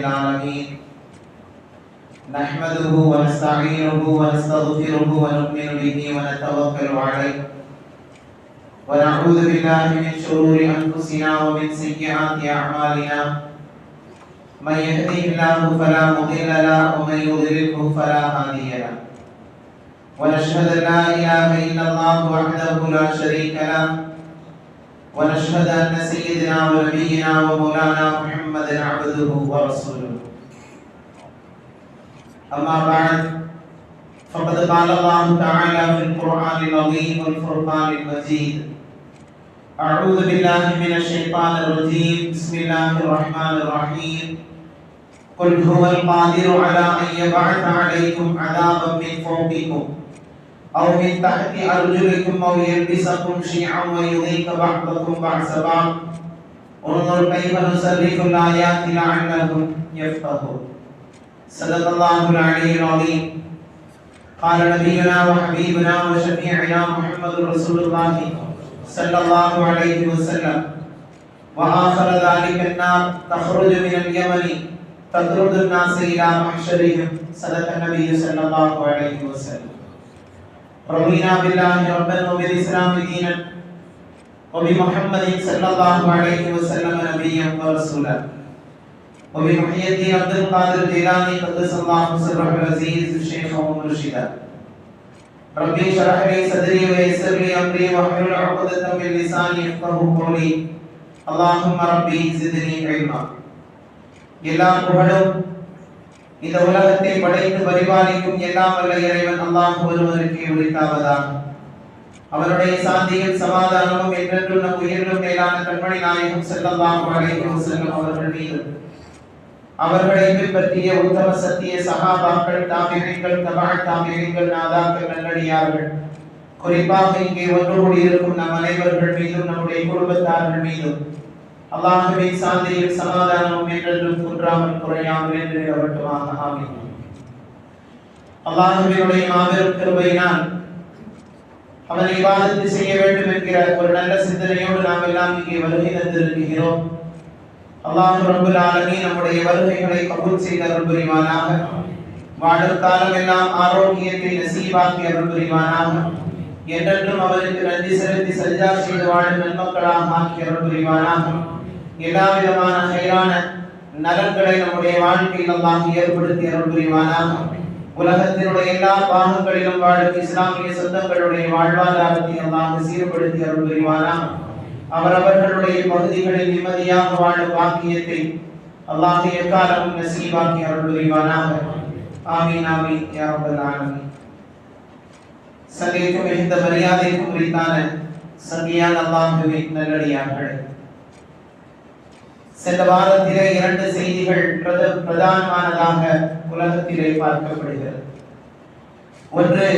العالمين نحمده ونستعينه ونستغفره ونؤمن به ونتوكل عليه ونعوذ بالله من شرور انفسنا ومن سيئات اعمالنا۔ من يهده الله فلا مضل له ومن يضلله فلا هادي له۔ ونشهد ان لا اله الا الله وحده لا شريك له۔ ونشهد ان سيدنا ونبينا ومولانا محمدا عبده ورسوله. اما بعد، فقد قال الله تعالى في القران العظيم والفرقان المجيد. اعوذ بالله من الشيطان الرجيم. بسم الله الرحمن الرحيم. قل هو القادر على ان يبعث عليكم عذابا من فوقكم. أو من تحت أرجلكم أو يلبسكم شيعا ويذيق بعضكم بعض بعض انظر كيف نصرف الآيات لعلهم يفقهون. صدق الله العلي العظيم. قال نبينا وحبيبنا وشفيعنا محمد رسول الله صلى الله عليه وسلم. وآخر ذلك النار تخرج من اليمن، تطرد الناس إلى محشرهم. صدق النبي صلى الله عليه وسلم. رضينا بالله ربا وبالاسلام دينا وبمحمد صلى الله عليه وسلم نبيا ورسولا وبمحيي الدين عبد القادر الجيلاني قدس الله سره العزيز شيخا ومرشدا ربي اشرح لي صدري ويسر لي امري واحلل عقدة من لساني يفقهوا قولي اللهم ربي زدني علما எல்லா புகழும் இந்த உலகத்தை படைத்து பரிபாலிக்கும் எல்லாம் வல்ல இறைவன் அல்லாஹ் ஒருவருக்கே உரித்தாவதான் அவருடைய சாந்தியும் சமாதானமும் என்றென்றும் நம் உயிரிலும் மேலான கண்மணி நாயகம் செல்லலாம் அழைக்கும் செல்லும் அவர்கள் மீது. அவர்களை பின்பற்றிய உத்தம சத்திய சகாபாக்கள் தாபிகள் தபால் தாபிகள் நாதாக்கள் நல்லடியார்கள் குறிப்பாக இங்கே ஒன்று கூடியிருக்கும் நம் அனைவர்கள் மீதும் நம்முடைய குடும்பத்தார்கள் மீதும். அல்லாஹுவின் சாந்தியும் சமாதானமும் என்றென்றும் குன்றாமல் குறையாமல் என்று நிலவட்டுமாக ஆமீன். அல்லாஹுவினுடைய மாபெரும் கிருபையினால் அவனை இபாதத்து செய்ய வேண்டும் என்கிற ஒரு நல்ல சிந்தனையோடு நாம் எல்லாம் இங்கே வருகை தந்திருக்கிறோம். அல்லாஹ் ரபுல் ஆலமி நம்முடைய வருகைகளை கபூல் செய்த அருள் புரிவானாக வாழும் காலம் எல்லாம் ஆரோக்கியத்தை நசீவாக்கி அருள் புரிவானாக என்றென்றும் அவருக்கு நன்றி செலுத்தி சஜிதா செய்து வாழும் நன்மக்களாக ஆக்கி அருள் புரிவானாக எல்லா விதமான செயலான நலன்களை நம்முடைய வாழ்க்கையில் அல்லாஹ் ஏற்படுத்தி அருள் புரிவானாக. உலகத்தினுடைய எல்லா பாகங்களிலும் வாழும் இஸ்லாமிய சொந்தங்களுடைய வாழ்வாதாரத்தை அல்லாஹ் சீர்படுத்தி அருள் புரிவானாக. அவரவர்களுடைய பகுதிகளில் நிம்மதியாக வாழும் பாக்கியத்தை அல்லாஹ் எக்காலமும் நசீபாக்கி அருள் புரிவானாக. ஆமீன் ஆமீன் யா ரப்பல் ஆலமீன். சங்கைக்கும் மிகுந்த மரியாதைக்கும் குறித்தான சங்கியான் அல்லாஹுவின் நல்லடியார்களே. சென்ற வாரத்திலே இரண்டு செய்திகள் பிரதானமானதாக உலகத்திலே பார்க்கப்படுகிறது. ஒன்று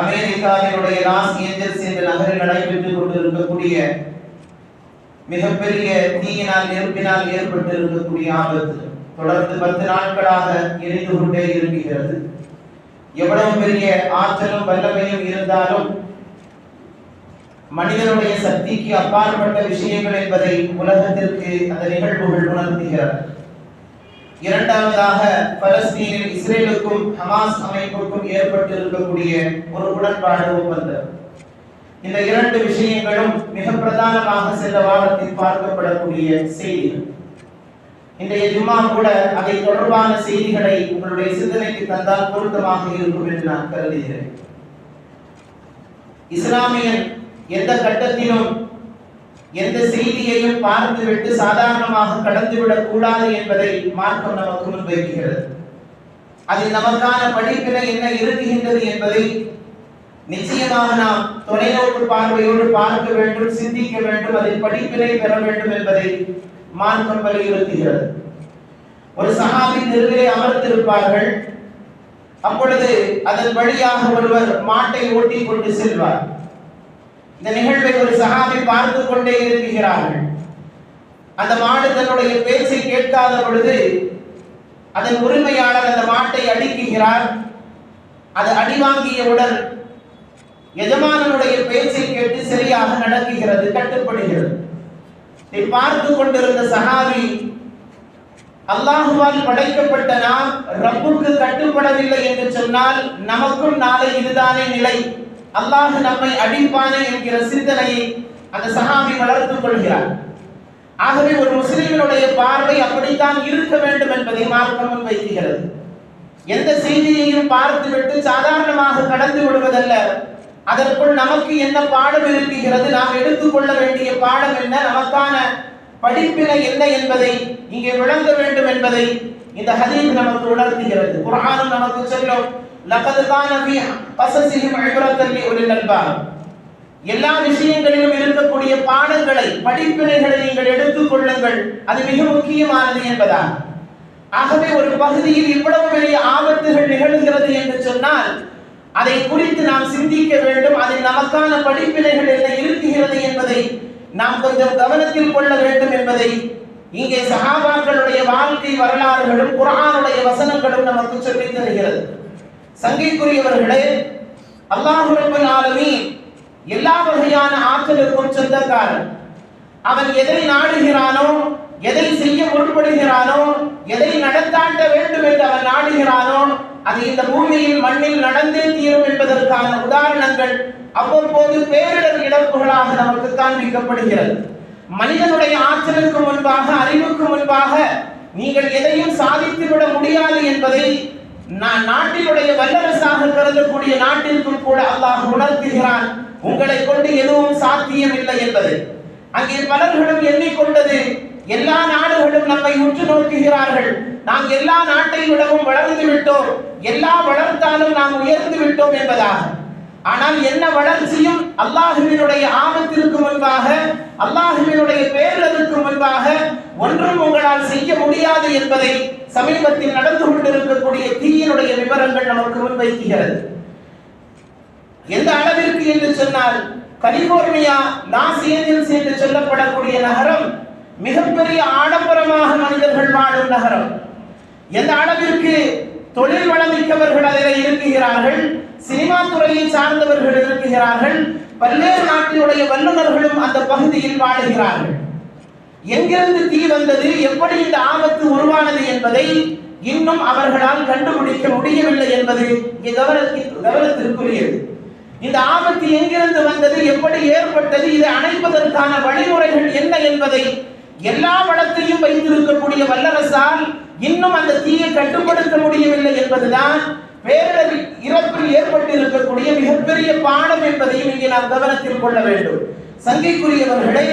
அமெரிக்காவினுடைய லாஸ் ஏஞ்சல்ஸ் என்ற நகரில் நடைபெற்றுக் கொண்டிருக்கக்கூடிய மிகப்பெரிய தீயினால் நெருப்பினால் ஏற்பட்டு இருக்கக்கூடிய ஆபத்து தொடர்ந்து பத்து நாட்களாக எரிந்து கொண்டே இருக்கிறது எவ்வளவு பெரிய ஆற்றலும் வல்லமையும் இருந்தாலும் மனிதனுடைய சக்திக்கு அப்பாற்பட்ட விஷயங்கள் என்பதை உலகத்திற்கு அந்த நிகழ்வுகள் உணர்த்துகிறார் இரண்டாவதாக பலஸ்தீனில் இஸ்ரேலுக்கும் ஹமாஸ் அமைப்புக்கும் ஏற்பட்டு இருக்கக்கூடிய ஒரு உடன்பாடு ஒப்பந்தம். இந்த இரண்டு விஷயங்களும் மிக பிரதானமாக சென்ற வாரத்தில் பார்க்கப்படக்கூடிய செய்திகள். இன்றைய ஜும்மா கூட அதை தொடர்பான செய்திகளை உங்களுடைய சிந்தனைக்கு தந்தால் பொருத்தமாக இருக்கும் என்று நான் கருதுகிறேன். இஸ்லாமியன் எந்த கட்டத்திலும் எந்த செய்தியையும் பார்த்துவிட்டு சாதாரணமாக கடந்துவிடக் கூடாது என்பதை மார்க்கம் நமக்கு முன்வைக்கிறது அதில் நமக்கான படிப்பினை என்ன இருக்குகின்றது என்பதை நிச்சயமாக நாம் தொலைநோக்கு பார்வையோடு பார்க்க வேண்டும் சிந்திக்க வேண்டும் அதில் படிப்பினை பெற வேண்டும் என்பதை மார்க்கம் வலியுறுத்துகிறது. ஒரு சகாபி தெருவிலே அமர்ந்திருப்பார்கள். அப்பொழுது அதன் வழியாக ஒருவர் மாட்டை ஓட்டி கொண்டு செல்வார். இந்த நிகழ்வை ஒரு சகாபி பார்த்து கொண்டே இருக்கிறார்கள் அந்த மாடு தன்னுடைய பேச்சை கேட்காத பொழுது அதன் உரிமையாளர் அந்த மாட்டை அடிக்குகிறார். அது அடிவாங்கியவுடன் எஜமானனுடைய பேச்சை கேட்டு சரியாக நடக்குகிறது கட்டுப்படுகிறது. இதை பார்த்து கொண்டிருந்த சஹாபி அல்லாஹுவால் படைக்கப்பட்ட நாம் ரப்புக்கு கட்டுப்படவில்லை என்று சொன்னால் நமக்கும் நாளை இதுதானே நிலை. அல்லாஹ் நம்மை அடிப்பானே என்கிற சிந்தனையை அந்த சஹாபி வளர்த்துக் கொள்கிறார். ஆகவே ஒரு முஸ்லிமினுடைய பார்வை அப்படித்தான் இருக்க வேண்டும் என்பதை மார்க்கம் முன்வைக்கிறது எந்த செய்தியையும் பார்த்துவிட்டு சாதாரணமாக கடந்து விடுவதல்ல. அதற்குள் நமக்கு என்ன பாடம் இருக்குகிறது நாம் எடுத்துக்கொள்ள வேண்டிய பாடம் என்ன? நமக்கான படிப்பினை என்ன என்பதை இங்கே விளங்க வேண்டும் என்பதை இந்த ஹதீஸ் நமக்கு உணர்த்துகிறது. குரானும் நமக்கு சொல்லும் லகத் கான ஃபீ கஸஸிஹிம் இப்ரத்தன் லிஉலில் அல்பாப் எல்லா விஷயங்களிலும் இருக்கக்கூடிய பாடங்களை படிப்பினைகளை நீங்கள் எடுத்துக் கொள்ளுங்கள். அது மிக முக்கியமானது என்பதான் ஆகவே ஒரு பகுதியில் இவ்வளவு பெரிய ஆபத்துகள் நிகழ்கிறது என்று சொன்னால் அதை குறித்து நாம் சிந்திக்க வேண்டும். அதில் நமக்கான படிப்பினைகள் என்ன இருக்குகிறது என்பதை நாம் கொஞ்சம் கவனத்தில் கொள்ள வேண்டும் என்பதை இங்கே சகாபாக்களுடைய வாழ்க்கை வரலாறுகளும் குரானுடைய வசனங்களும் நமக்கு சொல்லித் தருகிறது. சங்கைக்குரியவர்களே அல்லாஹ் ரப்பல் ஆலமீன் எல்லா வகையான ஆற்றலுக்கும் சொந்தக்காரன். அவன் எதை நாடுகிறானோ எதை செய்ய முற்படுகிறானோ எதை நடத்தாட்ட வேண்டும் என்று அவன் நாடுகிறானோ அது இந்த பூமியில் மண்ணில் நடந்தே தீரும் என்பதற்கான உதாரணங்கள் அவ்வப்போது பேரிடர் இழப்புகளாக நமக்கு காண்பிக்கப்படுகிறது. மனிதனுடைய ஆற்றலுக்கு முன்பாக அறிவுக்கு முன்பாக நீங்கள் எதையும் சாதித்துவிட முடியாது என்பதை நான் நாட்டினுடைய வல்லரசாக கருதக்கூடிய நாட்டிற்கும் கூட அல்லாஹ் உணர்த்துகிறான். உங்களை கொண்டு எதுவும் சாத்தியம் இல்லை அங்கே பலர்களும் எண்ணிக்கொண்டது. எல்லா நாடுகளும் நம்மை உற்று நோக்குகிறார்கள். நாம் எல்லா நாட்டை விடவும் வளர்ந்து விட்டோம். எல்லா வளர்த்தாலும் நாம் உயர்ந்து விட்டோம் என்பதாக. ஆனால் என்ன வளர்ச்சியும் அல்லாஹுவினுடைய ஆபத்திற்கு முன்பாக அல்லாஹுவினுடைய பேரிடருக்கு முன்பாக ஒன்றும் உங்களால் செய்ய முடியாது என்பதை சமீபத்தில் நடந்து கொண்டிருக்கக்கூடிய தீயினுடைய விவரங்கள் நமக்கு முன்வைக்கிறது. எந்த அளவிற்கு என்று சொன்னால் கலிபோர்னியா லாஸ் ஏஞ்சல்ஸ் என்று சொல்லப்படக்கூடிய நகரம் மிகப்பெரிய ஆடம்பரமாக மனிதர்கள் வாழும் நகரம். எந்த அளவிற்கு தொழில் வளமிக்கவர்கள் அதில் இருக்குகிறார்கள் சினிமா துறையை சார்ந்தவர்கள் இருக்குகிறார்கள் பல்வேறு நாட்டினுடைய வல்லுநர்களும் அந்த பகுதியில் வாழுகிறார்கள். எங்கிருந்து தீ வந்தது எப்படி இந்த ஆபத்து உருவானது என்பதை இன்னும் அவர்களால் கண்டுபிடிக்க முடியவில்லை என்பது இங்கே கவனத்தில் கவனத்திற்குரியது. இந்த ஆபத்து எங்கிருந்து வந்தது எப்படி ஏற்பட்டது இதை அணைப்பதற்கான வழிமுறைகள் என்ன என்பதை எல்லா வளத்தையும் வைத்திருக்கக்கூடிய வல்லரசால் இன்னும் அந்த தீயை கட்டுப்படுத்த முடியவில்லை என்பதுதான் பேரிடர் இறப்பில் ஏற்பட்டிருக்கக்கூடிய மிகப்பெரிய பாடம் என்பதையும் இங்கே நாம் கவனத்தில் கொள்ள வேண்டும். சங்கைக்குரியவர்களே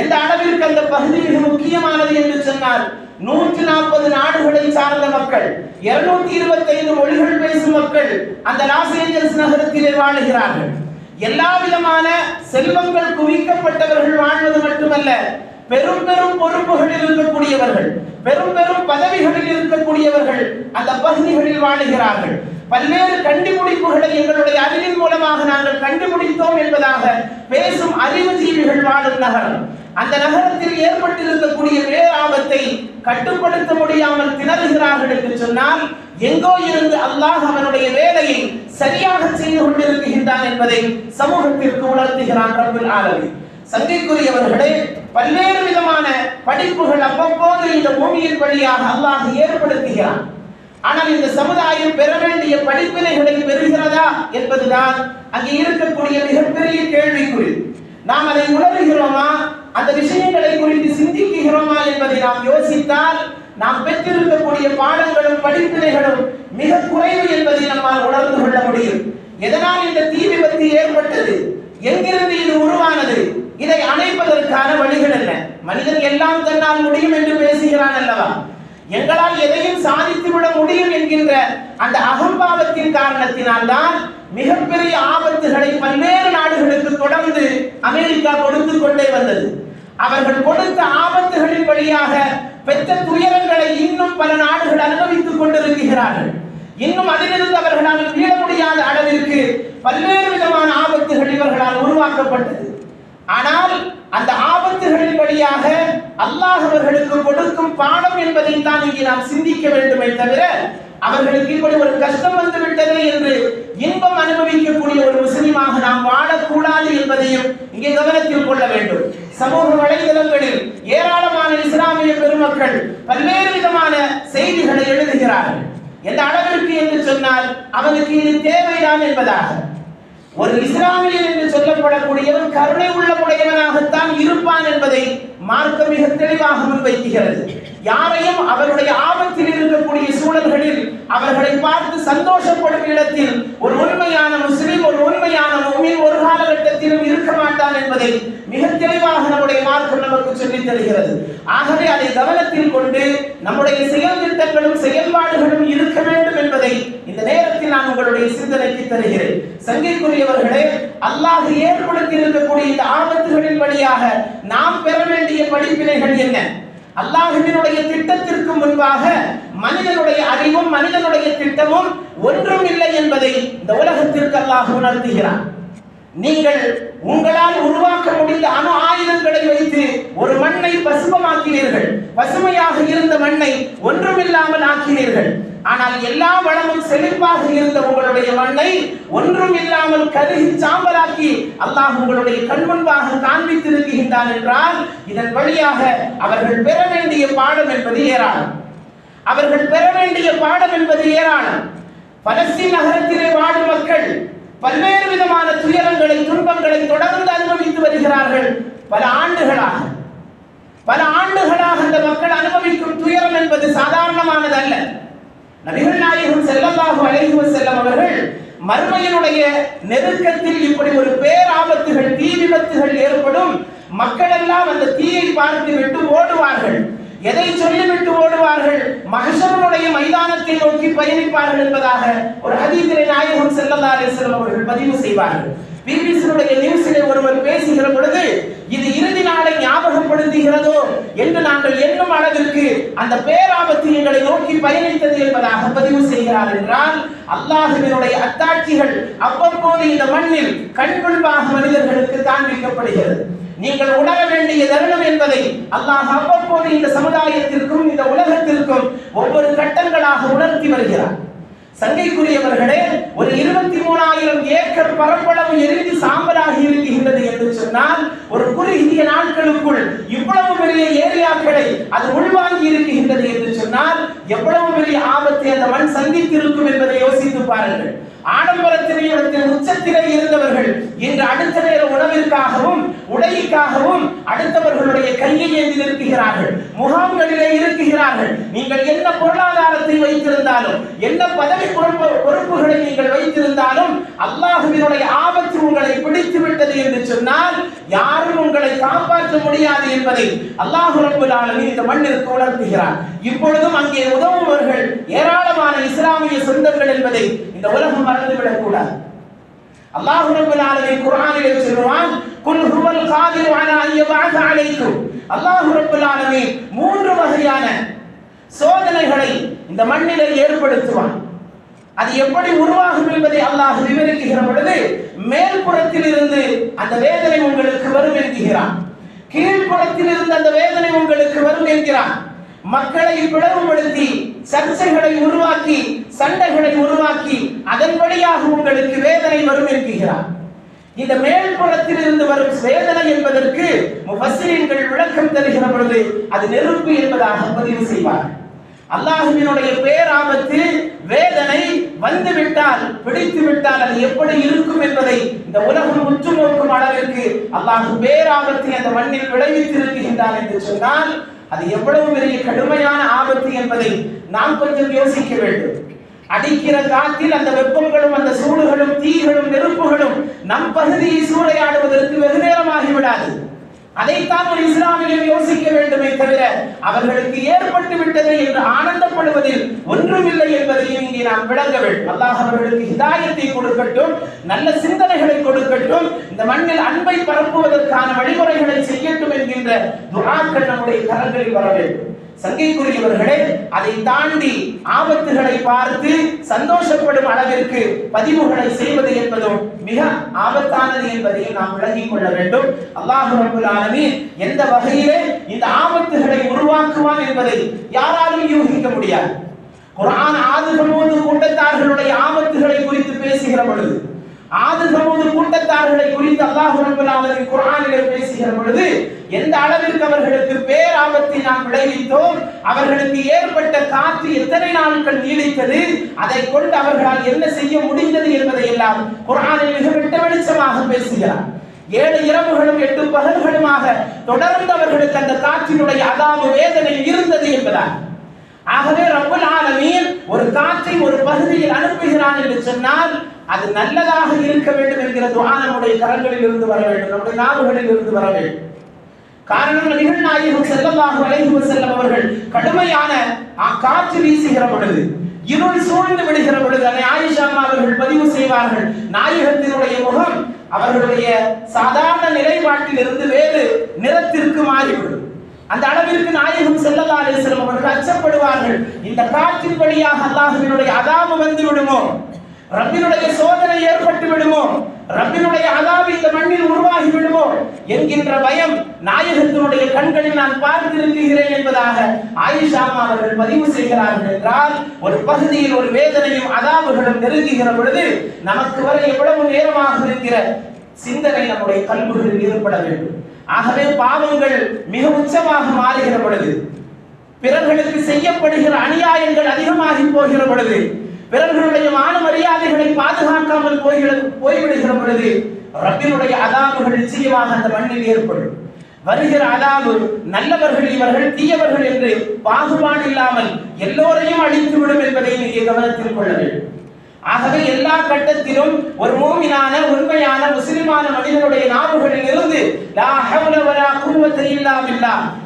எந்த அளவிற்கு அந்த பகுதி மிக முக்கியமானது என்று சொன்னால் நூற்றி நாற்பது நாடுகளை சார்ந்த மக்கள் இருநூத்தி இருபத்தி ஐந்து மொழிகள் பேசும் மக்கள் அந்த லாஸ் ஏஞ்சல்ஸ் நகரத்திலே வாழுகிறார்கள். எல்லா விதமான செல்வங்கள் குவிக்கப்பட்டவர்கள் வாழ்வது மட்டுமல்ல பெரும் பெரும் பொறுப்புகளில் இருக்கக்கூடியவர்கள் பெரும் பெரும் பதவிகளில் இருக்கக்கூடியவர்கள் அந்த பகுதிகளில் வாழுகிறார்கள். பல்வேறு கண்டுபிடிப்புகளை எங்களுடைய அறிவின் மூலமாக நாங்கள் கண்டுபிடித்தோம் என்பதாக பேசும் அறிவுஜீவிகள் வாழும் நகரம். அந்த நகரத்தில் ஏற்பட்டிருக்கக்கூடிய பேராபத்தை கட்டுப்படுத்த முடியாமல் திணறுகிறார்கள் என்று சொன்னால் எங்கோ இருந்து அல்லாஹ் அவனுடைய வேலையை சரியாக செய்து கொண்டிருக்கின்றான் என்பதை சமூகத்திற்கு உணர்த்துகிறான் ரப்பில் ஆலமீன். சங்கைக்குரியவர்களே பல்வேறு விதமான படிப்புகள் அவ்வப்போது இந்த பூமியின் வழியாக அல்லாஹ் ஏற்படுத்துகிறான். ஆனால் இந்த சமுதாயம் பெற வேண்டிய படிப்பினைகளை பெறுகிறதா என்பதுதான் அங்கே இருக்கக்கூடிய மிகப்பெரிய கேள்விக்குறி. நாம் அதை உணர்கிறோமா? அந்த விஷயங்களை குறித்து சிந்திக்கிறோமா என்பதை நாம் யோசித்தால் நாம் பெற்றிருக்கக்கூடிய பாடங்களும் படிப்பினைகளும் மிக குறைவு என்பதை நம்மால் உணர்ந்து கொள்ள முடியும். எதனால் இந்த தீ விபத்து ஏற்பட்டது? எங்கிருந்து இது உருவானது இதை அணைப்பதற்கான வழிகள் என்ன மனிதன் எல்லாம் தன்னால் முடியும் என்று பேசுகிறான் அல்லவா? எங்களால் எதையும் சாதித்து விட முடியும் என்கின்ற அந்த அகம்பாவத்தின் காரணத்தினால் தான் மிகப்பெரிய ஆபத்துகளை பல்வேறு நாடுகளுக்கு தொடர்ந்து அமெரிக்கா கொடுத்து கொண்டே வந்தது. அவர்கள் கொடுத்த ஆபத்துகளின் வழியாக பெற்ற துயரங்களை இன்னும் பல நாடுகள் அனுபவித்துக் கொண்டிருக்கிறார்கள். இன்னும் அதிலிருந்து அவர்களால் மீள முடியாத அளவிற்கு பல்வேறு விதமான ஆபத்துகள் இவர்களால் உருவாக்கப்பட்டது. ஆனால் அந்த ஆபத்துகளின் வழியாக அல்லாஹ் அவர்களுக்கு கொடுக்கும் பாடம் என்பதை தான் இங்கே நாம் சிந்திக்க வேண்டுமே தவிர அவர்களுக்கு இப்படி ஒரு கஷ்டம் வந்து விட்டது என்று இன்பம் அனுபவிக்கக்கூடிய ஒரு முஸ்லிமாக நாம் வாழக்கூடாது என்பதையும் இங்கே கவனத்தில் கொள்ள வேண்டும். சமூக வலைதளங்களில் ஏராளமான இஸ்லாமிய பெருமக்கள் பல்வேறு விதமான செய்திகளை எழுதுகிறார்கள். எந்த அளவிற்கு என்று சொன்னால் அவனுக்கு இது தேவைதான் என்பதாக. ஒரு இஸ்லாமியன் என்று சொல்லப்படக்கூடியவன் கருணை உள்ளமுடையவனாகத்தான் இருப்பான் என்பதை மார்க்க மிக தெளிவாக முன்வைக்கிறது யாரையும் அவருடைய ஆபத்தில் இருக்கக்கூடிய சூழல்களில் அவர்களை பார்த்து சந்தோஷப்படும் இடத்தில் ஒரு உண்மையான முஸ்லிம் ஒரு உண்மையான முமின் ஒரு காலகட்டத்திலும் இருக்க மாட்டான் என்பதை மிக தெளிவாக நம்முடைய மார்க்கம் நமக்கு சொல்லித் தருகிறது. ஆகவே அதை கவனத்தில் கொண்டு நம்முடைய செயல் திட்டங்களும் செயல்பாடுகளும் இருக்க வேண்டும் என்பதை இந்த நேரத்தில் நான் உங்களுடைய சிந்தனைக்கு தருகிறேன். சங்கைக்குரியவர்களே அல்லாஹ் ஏற்படுத்தி இருக்கக்கூடிய இந்த ஆபத்துகளின் வழியாக நாம் பெற வேண்டிய படிப்பினைகள் என்ன? அல்லாஹுவினுடைய திட்டத்திற்கு முன்பாக மனிதனுடைய அறிவும் மனிதனுடைய திட்டமும் ஒன்றும் இல்லை என்பதை இந்த உலகத்திற்கு அல்லாஹ் உணர்த்துகிறான். நீங்கள் உங்களால் உருவாக்க முடிந்த அணு ஆயுதங்களை வைத்து ஒரு மண்ணை பசுமமாக்கினீர்கள். பசுமையாக இருந்த மண்ணை ஒன்றுமில்லாமல் ஆக்கினீர்கள். ஆனால் எல்லா வளமும் செழிப்பாக இருந்த உங்களுடைய மண்ணை ஒன்றும் இல்லாமல் கருகி சாம்பலாக்கி அல்லாஹ் உங்களுடைய கண் முன்பாக காண்பித்திருக்கின்றான் என்றால் இதன் வழியாக அவர்கள் பெற வேண்டிய பாடம் என்பது ஏராளம். அவர்கள் பெற வேண்டிய பாடம் என்பது ஏராளம். பலஸ்தீன் நகரத்திலே வாழும் மக்கள் பல்வேறு விதமான துயரங்களை துன்பங்களை தொடர்ந்து அனுபவித்து வருகிறார்கள் பல ஆண்டுகளாக. பல ஆண்டுகளாக அந்த மக்கள் அனுபவிக்கும் துயரம் என்பது சாதாரணமானது அல்ல நபிகள் நாயகம் செல்லல்லாஹு அலைஹி வஸல்லம் அவர்கள் மறுமையினுடைய நெருக்கத்தில் இப்படி ஒரு பேராபத்துகள் தீ விபத்துகள் ஏற்படும். மக்கள் எல்லாம் அந்த தீயை பார்த்து விட்டு ஓடுவார்கள். எதை சொல்லிவிட்டு ஓடுவார்கள்? மகசருடைய மைதானத்தை நோக்கி பயணிப்பார்கள் என்பதாக ஒரு ஹதீஸிலே நாயகம் செல்லல்லா அலிஸ்லம் அவர்கள் பதிவு செய்வார்கள். பிபிசியுடைய நியூஸிலே ஒருவர் பேசுகிற பொழுது இது இறுதி நாளை ஞாபகப்படுத்துகிறதோ என்று நாங்கள் எண்ணும் அளவிற்கு அந்த பேராபத்து எங்களை நோக்கி பயணித்தது என்பதாக பதிவு செய்கிறார் என்றால் அல்லாஹுவினுடைய அத்தாட்சிகள் அவ்வப்போது இந்த மண்ணில் கண்கொள்வாக மனிதர்களுக்கு காண்பிக்கப்படுகிறது. நீங்கள் உணர வேண்டிய தருணம் என்பதை அல்லாஹ் அவ்வப்போது இந்த சமுதாயத்திற்கும் இந்த உலகத்திற்கும் ஒவ்வொரு கட்டங்களாக உணர்த்தி வருகிறார். சங்கைக்குரியவர்களே ஒரு இருபத்தி மூணாயிரம் ஏக்கர் பரப்பளவு எரிந்து சாம்பலாகி இருக்கின்றது என்று சொன்னால் ஒரு குறுகிய நாட்களுக்குள் இவ்வளவு பெரிய ஏரியாக்களை அது உள்வாங்கி இருக்கின்றது என்று சொன்னால் எவ்வளவு பெரிய ஆபத்தை அந்த மண் சந்தித்திருக்கும் என்பதை யோசித்து பாருங்கள். ஆடம்பரத்தின் உச்சத்திலே இருந்தவர்கள் இன்று அடுத்த நேர உணவிற்காகவும் உடைக்காகவும் அடுத்தவர்களுடைய கையை ஏந்தி நிற்கிறார்கள் முகாம்களிலே இருக்குகிறார்கள். நீங்கள் என்ன பொருளாதாரத்தை வைத்திருந்தாலும் என்ன பதவி பொறுப்புகளை நீங்கள் வைத்திருந்தாலும் அல்லாஹுவினுடைய ஆபத்து உங்களை பிடித்து விட்டது என்று சொன்னால் யாரும் உங்களை காப்பாற்ற முடியாது என்பதை அல்லாஹு ரப்பல் இந்த மண்ணிற்கு உணர்த்துகிறார். இப்பொழுதும் அங்கே உதவுபவர்கள் ஏராளமான இஸ்லாமிய சொந்தங்கள் என்பதை இந்த உலகம் மறந்துவிடக் கூடாது. அல்லாஹ் ரப்பல் ஆலமீன் குர்ஆனிலே சொல்வான் குல் ஹுவல் காதிரு அலா அன் யபஅஸ அலைக்கும். அல்லாஹ் ரப்பல் ஆலமீன் மூன்று வகையான சோதனைகளை இந்த மண்ணிலே ஏற்படுத்துவான். அது எப்படி உருவாகும் என்பதை அல்லாஹ் விவரிக்கிற பொழுது மேல்புறத்தில் இருந்து அந்த வேதனை உங்களுக்கு வரும் என்கிறான். கீழ்ப்புறத்தில் இருந்து அந்த வேதனை உங்களுக்கு வரும் என்கிறான். மக்களை பிளவுபடுத்தி சர்ச்சைகளை உருவாக்கி சண்டைகளை உருவாக்கி அதன் வழியாக உங்களுக்கு வேதனை வரும் இருக்கிறார் இந்த மேல்புறத்தில் இருந்து வரும் வேதனை என்பதற்கு முஃபஸ்ஸிரீன்கள் விளக்கம் தருகிற பொழுது அது நெருப்பு என்பதாக பதிவு செய்வார் அல்லாஹுவினுடைய பேராபத்து வேதனை வந்து விட்டால் பிடித்து விட்டால் அது எப்படி இருக்கும் என்பதை இந்த உலகம் உற்று நோக்கும் அளவிற்கு அல்லாஹு பேராபத்தை அந்த மண்ணில் விளைவித்து இருக்கின்றான் என்று சொன்னால் அது எவ்வளவு பெரிய கடுமையான ஆபத்து என்பதை நாம் கொஞ்சம் யோசிக்க வேண்டும். அடிக்கிற காற்றில் அந்த வெப்பங்களும் அந்த சூடுகளும் தீகளும் நெருப்புகளும் நம் பகுதியை சூறையாடுவதற்கு வெகு நேரமாகிவிடாது விடாது அதைத்தான் ஒரு இஸ்லாமியம் யோசிக்க வேண்டுமே தவிர அவர்களுக்கு ஏற்பட்டு விட்டது என்று ஆனந்தப்படுவதில் ஒன்றுமில்லை என்பதையும் இங்கே நாம் விளங்க வேண்டும். அல்லாஹ் அவர்களுக்கு ஹிதாயத்தை கொடுக்கட்டும் நல்ல சிந்தனைகளை கொடுக்கட்டும் இந்த மண்ணில் அன்பை பரப்புவதற்கான வழிமுறைகளை செய்யட்டும் என்கின்ற துஆக்கள் நம்முடைய கரங்களில் வர வேண்டும். சங்கைக்குரியவர்களே அதை தாண்டி ஆபத்துகளை பார்த்து சந்தோஷப்படும் அளவிற்கு பதிவுகளை செய்வது என்பதும் மிக ஆபத்தானது என்பதையும் நாம் விளங்கிக் கொள்ள வேண்டும். அல்லாஹ் ரபுல் ஆலமீன் எந்த வகையிலே இந்த ஆபத்துகளை உருவாக்குவான் என்பதை யாராலும் யூகிக்க முடியாது. குரான் ஆது கூட்டத்தார்களுடைய ஆபத்துகளை குறித்து பேசுகிற பொழுது ஆது சமூக கூட்டத்தார்களை குறித்து அல்லாஹ் ரப்பல் ஆலமீன் பேசுகிற பொழுது எந்த அளவிற்கு அவர்களுக்கு பேராபத்தை நாம் விளைவித்தோம் அவர்களுக்கு ஏற்பட்ட காற்று எத்தனை நாட்கள் நீடித்தது அதை கொண்டு அவர்களால் என்ன செய்ய முடிந்தது என்பதை எல்லாம் குர்ஆனில் மிக வெட்ட வெளிச்சமாக பேசுகிறார். ஏழு இரவுகளும் எட்டு பகல்களுமாக தொடர்ந்து அவர்களுக்கு அந்த காற்றினுடைய அதாவது வேதனை இருந்தது என்பதால். ஆகவே ரப்பல் ஆலமீன் ஒரு காற்றை ஒரு பகுதியில் அனுப்புகிறான் என்று சொன்னால் அது நல்லதாக இருக்க வேண்டும் என்கிற துவா நம்முடைய கரங்களில் இருந்து வர வேண்டும் நம்முடைய நாவுகளில் இருந்து வர வேண்டும். காரணம் நபிகள் நாயகம் ஸல்லல்லாஹு அலைஹி செல்லும் அவர்கள் கடுமையான காற்று வீசுகிற பொழுது இருள் சூழ்ந்து விடுகிற பொழுது அதை ஆயிஷா அவர்கள் பதிவு செய்வார்கள். நாயகத்தினுடைய முகம் அவர்களுடைய சாதாரண நிலைப்பாட்டில் இருந்து வேறு நிறத்திற்கு மாறிவிடும். அந்த அளவிற்கு நாயகம் ஸல்லல்லாஹு அலைஹி அவர்கள் அச்சப்படுவார்கள் இந்த காற்றின் வழியாக அல்லாஹினுடைய அதாபு வந்து விடுமோ ரப்பினுடைய சோதனை ஏற்பட்டு விடுமோ? ரப்பினுடைய அதாபு இந்த மண்ணில் உருவாகி விடுமோ? என்கின்ற பயம் நாயகத்தினுடைய கண்களில் நான் பார்த்திருக்கிறேன் என்பதாக ஆயிஷாமா அவர்கள் பதிவு செய்கிறார்கள் என்றால் ஒரு பகுதியில் ஒரு வேதனையும் அதாவுகளும் நெருங்குகிற பொழுது நமக்கு வர எவ்வளவு நேரமாக இருக்கிற சிந்தனை நம்முடைய கல்விகளில் ஏற்பட வேண்டும். ஆகவே பாவங்கள் மிக உச்சமாக மாறுகிற பொழுது பிறர்களுக்கு செய்யப்படுகிற அநியாயங்கள் அதிகமாகி போகிற பொழுது பிறர்களுடைய மான மரியாதைகளை பாதுகாக்காமல் போய்கிறது போய்விடுகிற பொழுது ரப்பினுடைய அதாபுகள் நிச்சயமாக அந்த மண்ணில் ஏற்படும். வருகிற அதாபு நல்லவர்கள் இவர்கள் தீயவர்கள் என்று பாகுபாடு இல்லாமல் எல்லோரையும் அழித்து விடும் என்பதை இங்கே கவனத்தில் கொள்ள வேண்டும். ஆகவே எல்லா கட்டத்திலும் ஒரு மூமினான உண்மையான முஸ்லிமான மனிதனுடைய நாவுகளில் இருந்து லா ஹவ்ல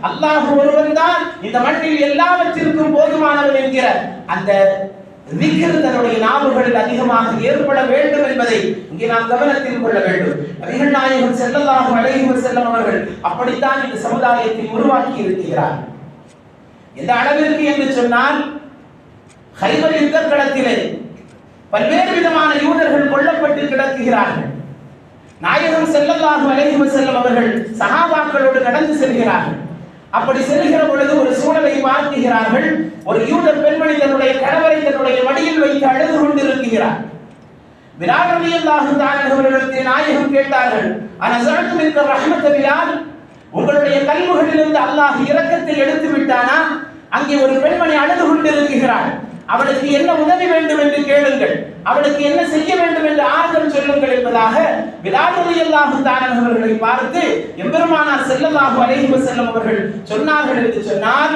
அல்லாஹ் ஒருவன் தான் இந்த மண்ணில் எல்லாவற்றிற்கும் போதுமானவன் என்கிற அந்த விக்கிர் தன்னுடைய நாவுகளில் அதிகமாக ஏற்பட வேண்டும் என்பதை இங்கே நாம் கவனத்தில் கொள்ள வேண்டும். நபிகள் நாயகம் செல்லலாக அழகிவர் செல்லும் அவர்கள் அப்படித்தான் இந்த சமுதாயத்தை உருவாக்கி இருக்கிறார். எந்த அளவிற்கு என்று சொன்னால் ஹைபர் யுத்த களத்திலே பல்வேறு விதமான யூதர்கள் கொல்லப்பட்டு கிடக்குகிறார்கள். நாயகம் ஸல்லல்லாஹு அழகிவர் செல்லும் அவர்கள் சகாபாக்களோடு கடந்து செல்கிறார்கள். அப்படி செல்கிற பொழுது ஒரு சூழலை பார்க்கிறார்கள் ஒரு யூத பெண்மணி தன்னுடைய கணவரை தன்னுடைய மடியில் வைத்து அழுது கொண்டிருக்கிறார். பிலால் ரலியல்லாஹு தஆலா அவர்களிடத்தில் நாயகம் கேட்டார்கள் அனஸஅத்து மின்க ரஹமத்த பிலால் உங்களுடைய கல்வுகளிலிருந்து அல்லாஹ் இரக்கத்தை எடுத்து விட்டானா அங்கே ஒரு பெண்மணி அழுது கொண்டிருக்கிறாள் அவளுக்கு என்ன உதவி வேண்டும் என்று கேளுங்கள். அவளுக்கு என்ன செய்ய வேண்டும் என்று ஆறுதல் சொல்லுங்கள் என்பதாக பிலால் ரலியல்லாஹு அவர்களை பார்த்து எம்பெருமானார் ஸல்லல்லாஹு அலைஹி செல்லும் அவர்கள் சொன்னார்கள் என்று சொன்னால்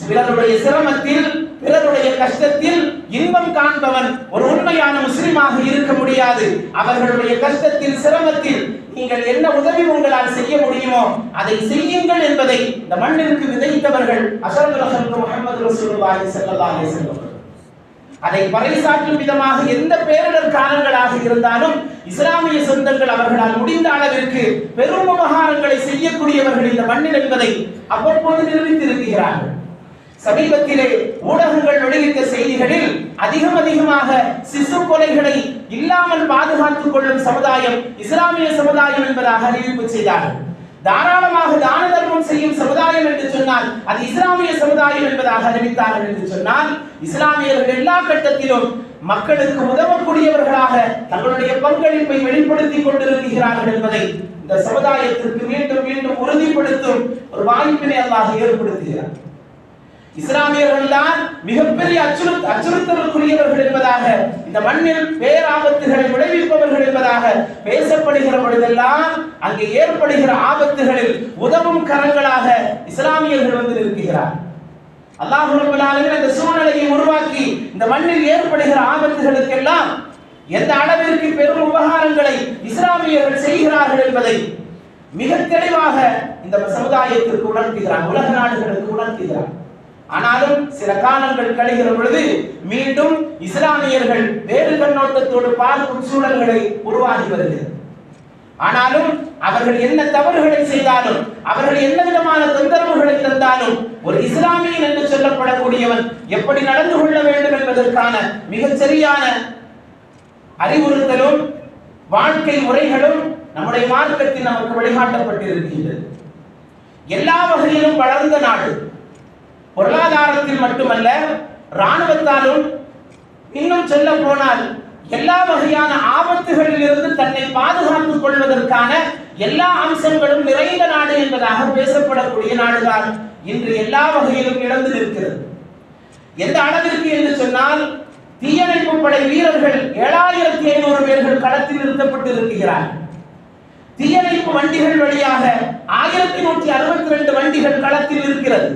பிறருடைய சிரமத்தில் பிறருடைய கஷ்டத்தில் இன்பம் காண்பவன் ஒரு உண்மையான முஸ்லிமாக இருக்க முடியாது. அவர்களுடைய கஷ்டத்தில் சிரமத்தில் நீங்கள் என்ன உதவி உங்களால் செய்ய முடியுமோ அதை செய்யுங்கள் என்பதை இந்த மண்ணிற்கு விதைத்தவர்கள் அசரது முகமது ரசூலுல்லாஹி ஸல்லல்லாஹு அலைஹி வஸல்லம் அதை பறைசாற்றும் விதமாக எந்த பேரிடர் காலங்களாக இருந்தாலும் இஸ்லாமிய சொந்தங்கள் அவர்களால் முடிந்த அளவிற்கு பெரும் உபகாரங்களை செய்யக்கூடியவர்கள் இந்த மண்ணில் என்பதை அவ்வப்போது நிரூபித்திருக்கிறார்கள். சமீபத்திலே ஊடகங்கள் வெளியிட்ட செய்திகளில் அதிகம் அதிகமாக சிசு கொலைகளை இல்லாமல் பாதுகாத்துக் கொள்ளும் சமுதாயம் இஸ்லாமிய சமுதாயம் என்பதாக அறிவிப்பு செய்தார்கள். தாராளமாக தான தர்மம் செய்யும் சமுதாயம் என்று சொன்னால் அது இஸ்லாமிய சமுதாயம் என்பதாக அறிவித்தார்கள் என்று சொன்னால் இஸ்லாமியர்கள் எல்லா கட்டத்திலும் மக்களுக்கு உதவக்கூடியவர்களாக தங்களுடைய பங்களிப்பை வெளிப்படுத்திக் கொண்டிருக்கிறார்கள் என்பதை இந்த சமுதாயத்திற்கு மீண்டும் மீண்டும் உறுதிப்படுத்தும் ஒரு வாய்ப்பினை அல்லாஹ் ஏற்படுத்துகிறார் இஸ்லாமியர்கள் தான் மிகப்பெரிய அச்சுறுத்த அச்சுறுத்தலுக்குரியவர்கள் என்பதாக இந்த மண்ணில் பேராபத்துகளை விளைவிப்பவர்கள் என்பதாக பேசப்படுகிற பொழுதெல்லாம் அங்கே ஏற்படுகிற ஆபத்துகளில் உதவும் கரங்களாக இஸ்லாமியர்கள் வந்து நிற்கிறார். அல்லாஹ் ரப்பல் அந்த சூழ்நிலையை உருவாக்கி இந்த மண்ணில் ஏற்படுகிற ஆபத்துகளுக்கெல்லாம் எந்த அளவிற்கு பெரும் உபகாரங்களை இஸ்லாமியர்கள் செய்கிறார்கள் என்பதை மிக தெளிவாக இந்த சமுதாயத்திற்கு உணர்த்துகிறார் உலக நாடுகளுக்கு உணர்த்துகிறார். ஆனாலும் சில காலங்கள் கழிகிற பொழுது மீண்டும் இஸ்லாமியர்கள் வேறு கண்ணோட்டத்தோடு பார்க்கும் சூழல்களை உருவாகி வருகிறது. ஆனாலும் அவர்கள் என்ன தவறுகளை செய்தாலும் அவர்கள் என்ன விதமான தொந்தரவுகளை தந்தாலும் ஒரு இஸ்லாமியன் என்று சொல்லப்படக்கூடியவன் எப்படி நடந்து கொள்ள வேண்டும் என்பதற்கான மிகச் சரியான அறிவுறுத்தலும் வாழ்க்கை முறைகளும் நம்முடைய மார்க்கத்தில் நமக்கு வழிகாட்டப்பட்டிருக்கின்றது. எல்லா வகையிலும் வளர்ந்த நாடு பொருளாதாரத்தில் மட்டுமல்ல இராணுவத்தாலும் இன்னும் சொல்ல போனால் எல்லா வகையான ஆபத்துகளிலிருந்து தன்னை பாதுகாத்துக் கொள்வதற்கான எல்லா அம்சங்களும் நிறைந்த நாடு என்பதாக பேசப்படக்கூடிய நாடுதான் இன்று எல்லா வகையிலும் இழந்து நிற்கிறது. எந்த அளவிற்கு என்று சொன்னால் தீயணைப்பு படை வீரர்கள் ஏழாயிரத்தி ஐநூறு பேர்கள் களத்தில் நிறுத்தப்பட்டு இருக்கிறார் தீயணைப்பு வண்டிகள் வழியாக ஆயிரத்தி நூற்றி அறுபத்தி ரெண்டு வண்டிகள் களத்தில் இருக்கிறது.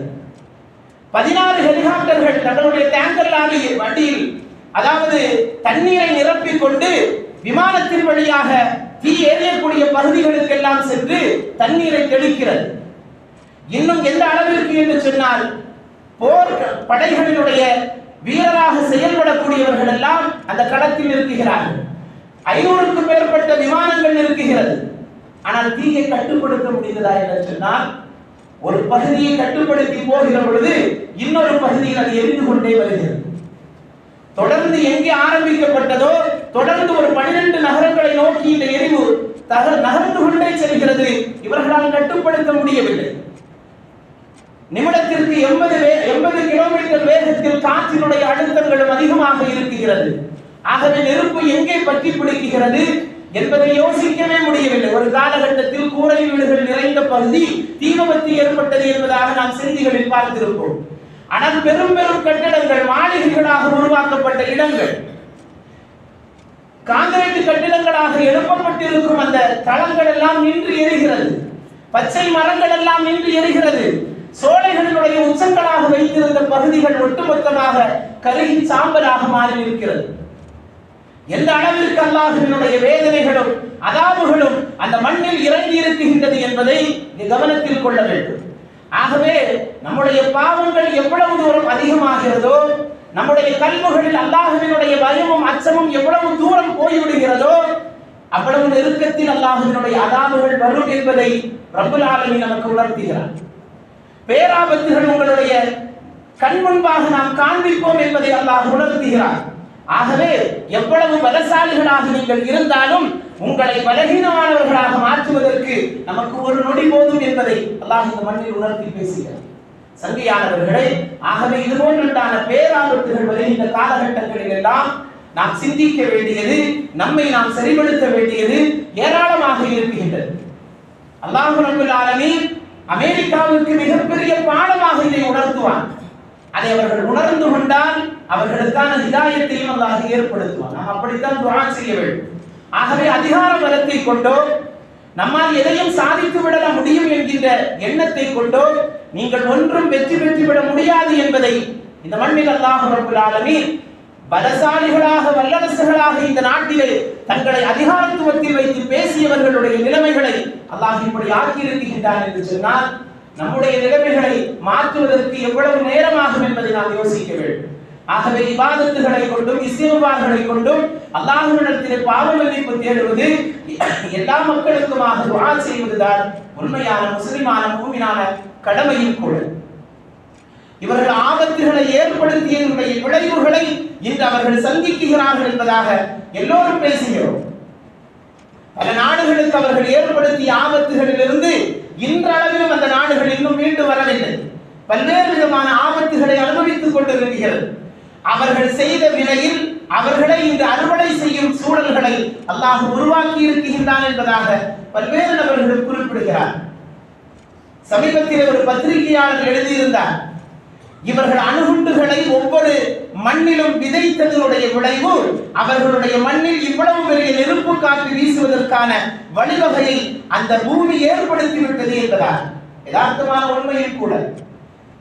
பதினாறு ஹெலிகாப்டர்கள் தங்களுடைய டேங்கர் லாரி வண்டியில் அதாவது தண்ணீரை நிரப்பிக் கொண்டு விமானத்தின் வழியாக தீ எரியக்கூடிய பகுதிகளுக்கெல்லாம் சென்று தண்ணீரை தெளிக்கிறது. இன்னும் எந்த அளவிற்கு என்று சொன்னால் போர் படைகளினுடைய வீரராக செயல்படக்கூடியவர்கள் எல்லாம் அந்த களத்தில் இருக்குகிறார்கள் ஐநூறுக்கும் மேற்பட்ட விமானங்கள் இருக்குகிறது ஆனால் தீயை கட்டுப்படுத்த முடிந்ததா என்று சொன்னால் ஒரு பகுதியை கட்டுப்படுத்தி போகிற பொழுது இன்னொரு பகுதியில் அது எரிந்து கொண்டே வருகிறது. தொடர்ந்து எங்கே ஆரம்பிக்கப்பட்டதோ தொடர்ந்து ஒரு பனிரெண்டு நகரங்களை நோக்கி இந்த எரிவு தக- நகர்ந்து கொண்டே செல்கிறது. இவர்களால் கட்டுப்படுத்த முடியவில்லை. நிமிடத்திற்கு எண்பது எண்பது கிலோமீட்டர் வேகத்தில் காற்றினுடைய அழுத்தங்களும் அதிகமாக இருக்குகிறது ஆகவே நெருப்பு எங்கே பற்றி பிடிக்கிறது? என்பதை யோசிக்கவே முடியவில்லை. ஒரு காலகட்டத்தில் கூரை வீடுகள் நிறைந்த பகுதி தீவிபத்து ஏற்பட்டது என்பதாக நாம் செய்திகளில் பார்த்திருப்போம். ஆனால் பெரும் பெரும் கட்டிடங்கள் மாளிகைகளாக உருவாக்கப்பட்ட இடங்கள் காங்கிரீட் கட்டிடங்களாக எழுப்பப்பட்டிருக்கும் அந்த தளங்கள் எல்லாம் நின்று எரிகிறது. பச்சை மரங்கள் எல்லாம் நின்று எரிகிறது. சோலைகளினுடைய உச்சங்களாக வைத்திருந்த பகுதிகள் ஒட்டுமொத்தமாக கருகி சாம்பலாக மாறி இருக்கிறது எந்த அளவிற்கு அல்லாஹினுடைய வேதனைகளும் அதாவுகளும் அந்த மண்ணில் இறங்கி இருக்குகின்றது என்பதை நீ கவனத்தில் கொள்ள வேண்டும். ஆகவே நம்முடைய பாவங்கள் எவ்வளவு தூரம் அதிகமாகிறதோ நம்முடைய கல்வுகளில் அல்லாஹுவினுடைய பயமும் அச்சமும் எவ்வளவு தூரம் போய்விடுகிறதோ அவ்வளவு நெருக்கத்தில் அல்லாஹுவினுடைய அதாவுகள் வரும் என்பதை ரப்பல் நமக்கு உணர்த்துகிறார். பேராபத்துகள் உங்களுடைய கண் முன்பாக நாம் காண்பிப்போம் என்பதை அல்லாஹ் உணர்த்துகிறார். ஆகவே எவ்வளவு பலசாலிகளாக நீங்கள் இருந்தாலும் உங்களை பலகீனமானவர்களாக மாற்றுவதற்கு நமக்கு ஒரு நொடி போதும் என்பதை அல்லாஹ் இந்த மண்ணில் உணர்த்தி பேசுகிறார். சங்கையானவர்களே ஆகவே இது போன்றுண்டான பேராபத்துகள் வருகின்ற காலகட்டங்களில் எல்லாம் நாம் சிந்திக்க வேண்டியது நம்மை நாம் சரிபடுத்த வேண்டியது ஏராளமாக இருக்கின்றது. அல்லாஹு ரபுல் ஆலமீன் அமெரிக்காவிற்கு மிகப்பெரிய பாடமாக இதை உணர்த்துவான். அதை அவர்கள் உணர்ந்து கொண்டால் அவர்களுக்கான ஹிதாயத்தையும் அல்லாஹ் ஏற்படுத்துவான். நாம் அப்படித்தான் துவா செய்ய வேண்டும். ஆகவே அதிகார பலத்தை கொண்டோ நம்மால் எதையும் சாதித்து விட முடியும் என்கின்ற எண்ணத்தை கொண்டோ நீங்கள் ஒன்றும் வெற்றி பெற்று விட முடியாது என்பதை இந்த மண்ணில் அல்லாஹ் ரபுல் ஆலமீன் பலசாலிகளாக வல்லரசுகளாக இந்த நாட்டிலே தங்களை அதிகாரத்துவத்தில் வைத்து பேசியவர்களுடைய நிலைமைகளை அல்லாஹ் இப்படி ஆக்கியிருக்கின்றான் என்று சொன்னால் நம்முடைய நிலைமைகளை மாற்றுவதற்கு எவ்வளவு நேரமாகும் என்பதை நாம் யோசிக்க வேண்டும். ஆகவே இபாதத்துகளை கொண்டும் இசைவார்களை கொண்டும் அல்லாஹ்விடத்திலே பாவ மன்னிப்பு தேடுவது எல்லா மக்களுக்குமாக துவா செய்வதுதான் உண்மையான முஸ்லிமான பூமியான கடமையும் கூட இவர்கள் ஆபத்துகளை ஏற்படுத்தியதனுடைய விளைவுகளை இன்று அவர்கள் சந்திக்கிறார்கள் என்பதாக எல்லோரும் பேசுகிறோம். பல நாடுகளுக்கு அவர்கள் ஏற்படுத்திய ஆபத்துகளிலிருந்து இன்றளவிலும் அந்த நாடுகள் இன்னும் மீண்டு வரவில்லை. பல்வேறு விதமான ஆபத்துகளை அனுபவித்துக் கொண்டிருக்கிறது அவர்கள் செய்த வினையில் அவர்களை இந்த அறுவடை செய்யும் சூழல்களை அல்லாஹ் உருவாக்கி இருக்கின்றான் என்பதாக பல்வேறு நபர்கள் குறிப்பிடுகிறார். சமீபத்தில் ஒரு பத்திரிகையாளர் எழுதியிருந்தார் இவர்கள் அணுகுண்டுகளை ஒவ்வொரு மண்ணிலும் விதைத்ததனுடைய விளைவு அவர்களுடைய மண்ணில் இவ்வளவு பெரிய நெருப்பு காற்று வீசுவதற்கான வழிவகையை அந்த பூமி ஏற்படுத்திவிட்டது என்பதால். யதார்த்தமான உண்மையில் கூட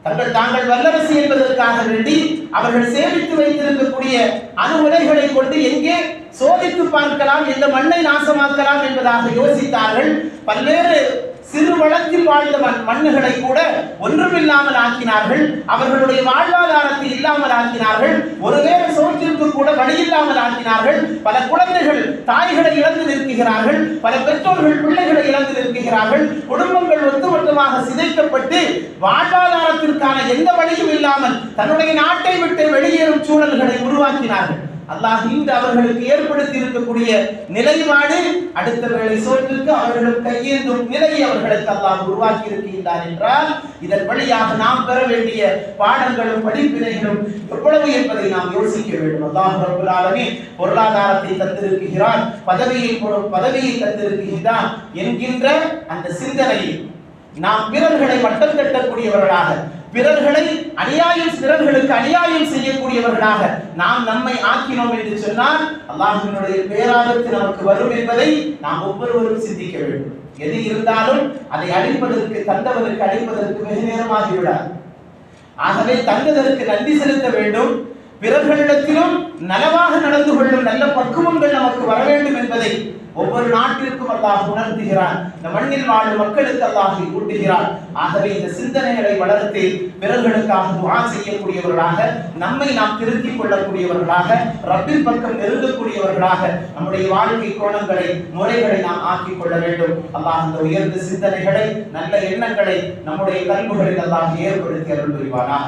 தங்கள் தாங்கள் வல்லரசு என்பதற்காக வேண்டி அவர்கள் சேமித்து வைத்திருக்கக்கூடிய அணு உலைகளை கொண்டு எங்கே சோதித்து பார்க்கலாம் எந்த மண்ணை நாசமாக்கலாம் என்பதாக யோசித்தார்கள். பல்வேறு சிறு வளத்தில் வாழ்ந்த மண்ணுகளை கூட ஒன்றுமில்லாமல் ஆக்கினார்கள். அவர்களுடைய வாழ்வாதாரத்தை இல்லாமல் ஆக்கினார்கள். ஒருவேளை சோற்றிற்கு கூட வழி இல்லாமல் ஆக்கினார்கள். பல குழந்தைகள் தாய்களை இழந்து நிற்கிறார்கள். பல பெற்றோர்கள் பிள்ளைகளை இழந்து நிற்கிறார்கள். குடும்பங்கள் ஒட்டுமொத்தமாக சிதைக்கப்பட்டு வாழ்வாதாரத்திற்கான எந்த வழியும் இல்லாமல் தன்னுடைய நாட்டை விட்டு வெளியேறும் சூழல்களை உருவாக்கினார்கள். அல்லாஹ் இன்று அவர்களுக்கு ஏற்படுத்தி இருக்கக்கூடிய நிலைப்பாடு அடுத்தவர்களை வேளை சோற்றுக்கு அவர்களும் கையேந்தும் நிலையை அவர்களுக்கு அல்லாஹ் உருவாக்கி இருக்கின்றார் என்றால் இதன் வழியாக நாம் பெற வேண்டிய பாடங்களும் படிப்பினைகளும் எவ்வளவு என்பதை நாம் யோசிக்க வேண்டும். அல்லாஹ் ரப்பல் ஆலமீன் பொருளாதாரத்தை தந்திருக்கிறான் பதவியை பதவியை தந்திருக்கிறான் என்கின்ற அந்த சிந்தனையை நாம் பிறர்களை மட்டம் தட்டக்கூடியவர்களாக பிறர்களை அநியாயம் பிறர்களுக்கு அநியாயம் செய்யக்கூடியவர்களாக நாம் நம்மை ஆக்கினோம் என்று சொன்னால் அல்லாஹினுடைய பேராபத்து நமக்கு வரும் என்பதை நாம் ஒவ்வொருவரும் சிந்திக்க வேண்டும். எது இருந்தாலும் அதை அழிப்பதற்கு தந்தவருக்கு அழிப்பதற்கு வெகு நேரமாகிவிடாது. ஆகவே தந்ததற்கு நன்றி செலுத்த வேண்டும். பிறர்களிடத்திலும் நலவாக நடந்து கொள்ளும் நல்ல பக்குவங்கள் நமக்கு வர வேண்டும் என்பதை ஒவ்வொரு நாட்டிற்கும் அல்லாஹ் உணர்த்துகிறான். இந்த மண்ணில் வாழும் மக்களுக்கு அல்லாஹ் ஊட்டுகிறான் ஆகவே இந்த சிந்தனைகளை வளர்த்து பிறர்களுக்காக துவா செய்யக்கூடியவர்களாக நம்மை நாம் திருத்திக் கொள்ளக்கூடியவர்களாக ரப்பின் பக்கம் நெருங்கக்கூடியவர்களாக நம்முடைய வாழ்க்கை கோணங்களை முறைகளை நாம் ஆக்கிக் கொள்ள வேண்டும். அல்லாஹ் அந்த உயர்ந்த சிந்தனைகளை நல்ல எண்ணங்களை நம்முடைய கல்விகளில் அல்லாஹ் ஏற்படுத்தி அருள் புரிவானா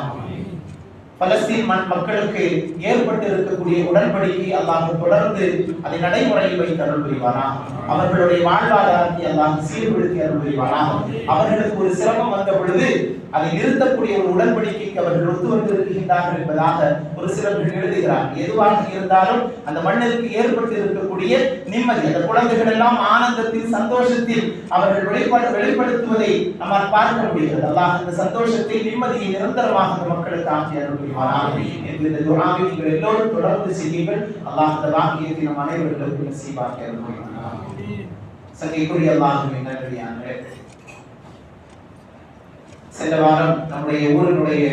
பலஸ்தீன் மண் மக்களுக்கு ஏற்பட்டு இருக்கக்கூடிய உடன்படிக்கை அல்லாஹ் தொடர்ந்து அதை நடைமுறையில் வைத்து அருள் புரிவானா? அவர்களுடைய வாழ்வாதாரத்தை அல்லாஹ் சீர்படுத்தி அருள் புரிவானா? அவர்களுக்கு ஒரு சிரமம் வந்த பொழுது அதை நிறுத்தக்கூடிய ஒரு உடன்படிக்கைக்கு அவர்கள் ஒத்து வந்திருக்கின்றார்கள் என்பதாக ஒரு சிலர்கள் எழுதுகிறார். எதுவாக இருந்தாலும் அந்த மண்ணிற்கு ஏற்பட்டு இருக்கக்கூடிய நிம்மதி அந்த குழந்தைகள் எல்லாம் ஆனந்தத்தில் சந்தோஷத்தில் அவர்கள் வெளிப்பாடு வெளிப்படுத்துவதை நம்மால் பார்க்க முடிகிறது. அல்லாஹ் அந்த சந்தோஷத்தை நிம்மதியை நிரந்தரமாக அந்த மக்களுக்கு ஆக்கி அருள் என்று இந்த நீங்கள் எல்லோரும் தொடர்ந்து செய்யுங்கள். அல்லாஹ் அந்த வாக்கியத்தை நம் அனைவர்களுக்கும் நசீபாக்கி சங்கைக்குரிய அல்லாஹுமே நல்லடியானே சென்ற வாரம் நம்முடைய ஊரினுடைய